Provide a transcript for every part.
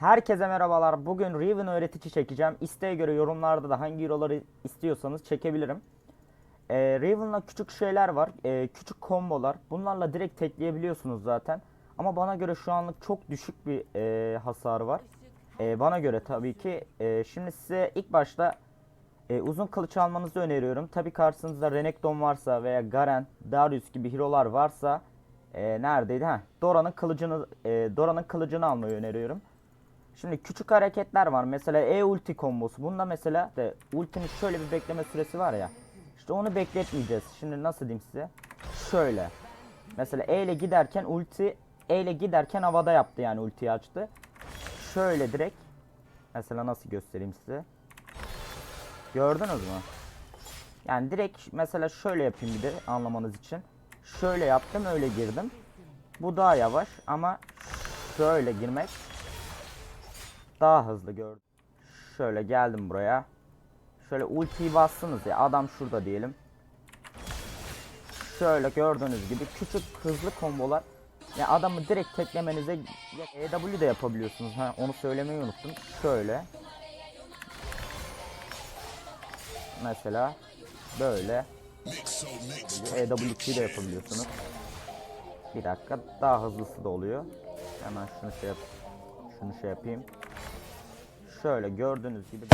Herkese merhabalar. Bugün Riven öğretici çekeceğim. İsteğe göre yorumlarda da hangi hero'ları istiyorsanız çekebilirim. Ee, Riven'la küçük şeyler var. Ee, küçük kombolar. Bunlarla direkt tekleyebiliyorsunuz zaten. Ama bana göre şu anlık çok düşük bir e, hasarı var. Ee, bana göre tabii ki. Ee, şimdi size ilk başta e, uzun kılıç almanızı öneriyorum. Tabii karşınızda Renekton varsa veya Garen, Darius gibi hero'lar varsa e, neredeydi? Heh, Dora'nın kılıcını e, Dora'nın kılıcını almayı öneriyorum. Şimdi küçük hareketler var. Mesela E ulti kombosu. Bunda mesela de ultinin şöyle bir bekleme süresi var ya. İşte onu bekletmeyeceğiz. Şimdi nasıl diyeyim size? Şöyle. Mesela E ile giderken ulti E ile giderken havada yaptı yani ultiyi açtı. Şöyle direkt. Mesela nasıl göstereyim size? Gördünüz mü? Yani direkt mesela şöyle yapayım bir de anlamanız için. Şöyle yaptım öyle girdim. Bu daha yavaş ama şöyle girmek daha hızlı gördüm. Şöyle geldim buraya. Şöyle ultiyi bastınız ya adam şurada diyelim. Şöyle gördüğünüz gibi küçük hızlı kombolar. Ya adamı direkt teklemenize EW de yapabiliyorsunuz. Ha onu söylemeyi unuttum. Şöyle. Mesela böyle. EW'yi de yapabiliyorsunuz. Bir dakika daha hızlısı da oluyor. Hemen şunu şey yap şunu şey yapayım. Şöyle gördüğünüz gibi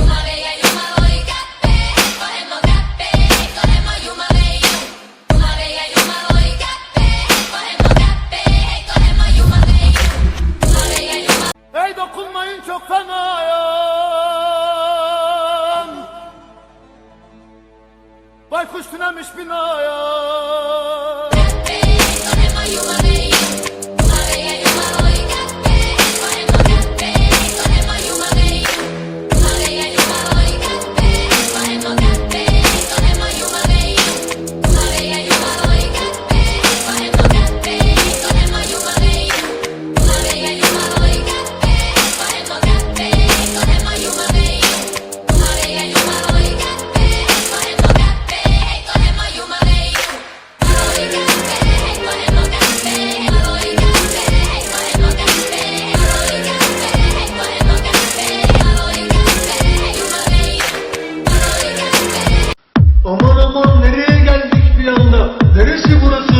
Ey dokunmayın çok fenayım. Baykuş tünemiş binaya segurança.